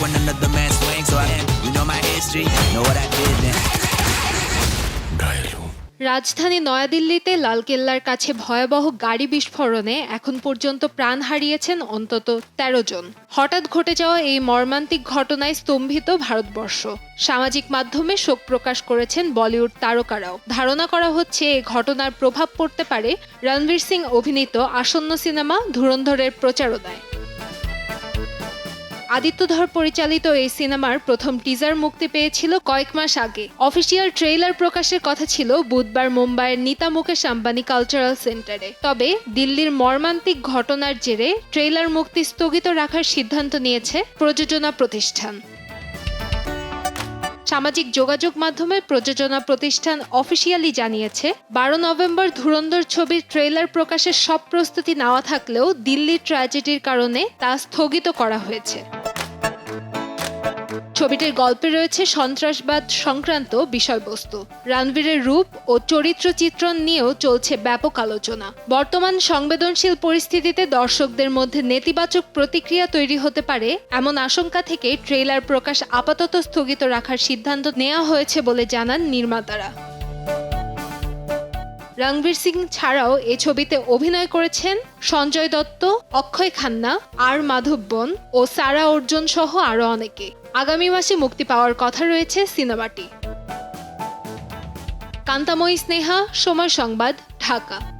when another man swings. So I am, you know my history, know what I did then. রাজধানী নয়াদিল্লিতে লালকেল্লার কাছে ভয়াবহ গাড়ি বিস্ফোরণে এখন পর্যন্ত প্রাণ হারিয়েছেন অন্তত ১৩ জন। হঠাৎ ঘটে যাওয়া এই মর্মান্তিক ঘটনায় স্তম্ভিত ভারতবর্ষ। সামাজিক মাধ্যমে শোক প্রকাশ করেছেন বলিউড তারকারাও। ধারণা করা হচ্ছে এই ঘটনার প্রভাব পড়তে পারে রণবীর সিং অভিনীত আসন্ন সিনেমা ধুরন্ধরের প্রচারণায়। আদিত্য ধর পরিচালিত এই সিনেমার প্রথম টিজার মুক্তি পেয়েছিল কয়েক মাস আগে। অফিসিয়াল ট্রেইলার প্রকাশের কথা ছিল বুধবার মুম্বাইয়ের নিতা মুকেশ আম্বানি কালচারাল সেন্টারে। তবে দিল্লির মর্মান্তিক ঘটনার জেরে ট্রেইলার মুক্তি স্থগিত রাখার সিদ্ধান্ত নিয়েছে প্রযোজনা প্রতিষ্ঠান। সামাজিক যোগাযোগ মাধ্যমে প্রযোজনা প্রতিষ্ঠান অফিসিয়ালি জানিয়েছে, বারো নভেম্বর ধুরন্ধর ছবির ট্রেলার প্রকাশের সব প্রস্তুতি নেওয়া থাকলেও দিল্লির ট্র্যাজেডির কারণে তা স্থগিত করা হয়েছে। ছবিটির গল্পে রয়েছে সন্ত্রাসবাদ সংক্রান্ত বিষয়বস্তু। রণবীরের রূপ ও চরিত্র চিত্রণ নিয়েও চলছে ব্যাপক আলোচনা। বর্তমান সংবেদনশীল পরিস্থিতিতে দর্শকদের মধ্যে নেতিবাচক প্রতিক্রিয়া তৈরি হতে পারে এমন আশঙ্কা থেকে ট্রেলার প্রকাশ আপাতত স্থগিত রাখার সিদ্ধান্ত নেওয়া হয়েছে বলে জানান নির্মাতারা। রণবীর সিং ছাড়াও এ ছবিতে অভিনয় করেছেন সঞ্জয় দত্ত, অক্ষয় খান্না, আর মাধব বন ও সারা অর্জুন সহ আরও অনেকে। আগামী মাসে মুক্তি পাওয়ার কথা রয়েছে সিনেমাটি। কান্তাময়ী স্নেহা সময় সংবাদ ঢাকা।